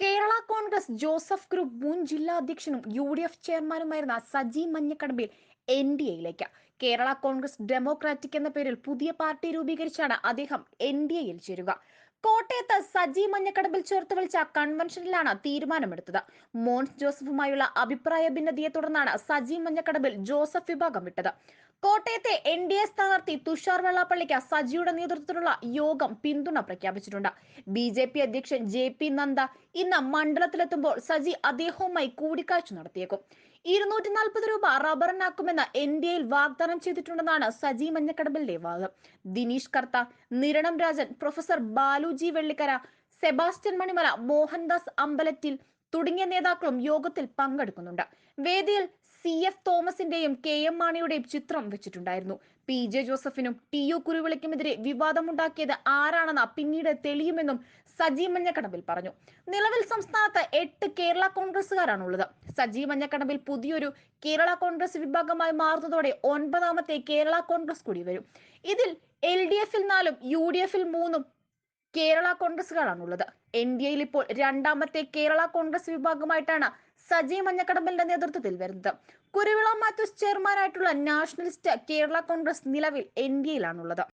Kerala Congress Joseph group മുൻ ജില്ലാ അധ്യക്ഷനും യു ഡി എഫ് ചെയർമാനുമായിരുന്ന സജി മഞ്ഞക്കടമ്പിൽ എൻ ഡി എയിലേക്ക്. കേരള കോൺഗ്രസ് ഡെമോക്രാറ്റിക് എന്ന പേരിൽ പുതിയ പാർട്ടി രൂപീകരിച്ചാണ് അദ്ദേഹം എൻ ഡി എയിൽ ചേരുക. കോട്ടയത്ത് സജി മഞ്ഞക്കടമ്പിൽ ചേർത്ത് വിളിച്ച കൺവെൻഷനിലാണ് തീരുമാനമെടുത്തത്. മോൻസ് ജോസഫുമായുള്ള അഭിപ്രായ ഭിന്നതയെ തുടർന്നാണ് സജി മഞ്ഞക്കടമ്പിൽ ജോസഫ് വിഭാഗം വിട്ടത്. കോട്ടയത്തെ എൻ ഡി എ സ്ഥാനാർത്ഥി തുഷാർ വെള്ളാപ്പള്ളിക്ക് സജിയുടെ നേതൃത്വത്തിലുള്ള യോഗം പിന്തുണ പ്രഖ്യാപിച്ചിട്ടുണ്ട്. ബി ജെ പി അധ്യക്ഷൻ ജെ പി നന്ദ ഇന്ന് മണ്ഡലത്തിലെത്തുമ്പോൾ സജി അദ്ദേഹവുമായി കൂടിക്കാഴ്ച നടത്തിയേക്കും. ഇരുന്നൂറ്റി നാൽപ്പത് രൂപ റബ്ബറിനാക്കുമെന്ന് എൻ ഡി എയിൽ വാഗ്ദാനം ചെയ്തിട്ടുണ്ടെന്നാണ് സജി മഞ്ഞക്കടമ്പലിന്റെ വാദം. ദിനീഷ് കർത്ത നിരണം രാജൻ പ്രൊഫസർ ബാലുജി വെള്ളിക്കര സെബാസ്റ്റ്യൻ മണിമല മോഹൻദാസ് അമ്പലത്തിൽ തുടങ്ങിയ നേതാക്കളും യോഗത്തിൽ പങ്കെടുക്കുന്നുണ്ട്. വേദിയിൽ സി എഫ് തോമസിന്റെയും കെ എം മാണിയുടെയും ചിത്രം വെച്ചിട്ടുണ്ടായിരുന്നു. പി ജെ ജോസഫിനും ടി യു കുരുവിളിക്കുമെതിരെ വിവാദമുണ്ടാക്കിയത് ആരാണെന്ന് പിന്നീട് തെളിയുമെന്നും സജി മഞ്ഞക്കടമ്പിൽ പറഞ്ഞു. നിലവിൽ സംസ്ഥാനത്ത് എട്ട് കേരള കോൺഗ്രസുകാരാണുള്ളത് സജി മഞ്ഞക്കടമ്പിൽ പുതിയൊരു കേരള കോൺഗ്രസ് വിഭാഗമായി മാറുന്നതോടെ ഒൻപതാമത്തെ കേരള കോൺഗ്രസ് കൂടി വരും. ഇതിൽ എൽ ഡി എഫിൽ നാലും യു ഡി എഫിൽ മൂന്നും കേരള കോൺഗ്രസുകളാണുള്ളത് എൻ ഡി എയിൽ ഇപ്പോൾ രണ്ടാമത്തെ കേരള കോൺഗ്രസ് വിഭാഗമായിട്ടാണ് സജി മഞ്ഞക്കടമ്പലിന്റെ നേതൃത്വത്തിൽ വരുന്നത്. കുരുവിള മാത്യൂസ് ചെയർമാനായിട്ടുള്ള നാഷണലിസ്റ്റ് കേരള കോൺഗ്രസ് നിലവിൽ എൻ ഡി എയിലാണുള്ളത്.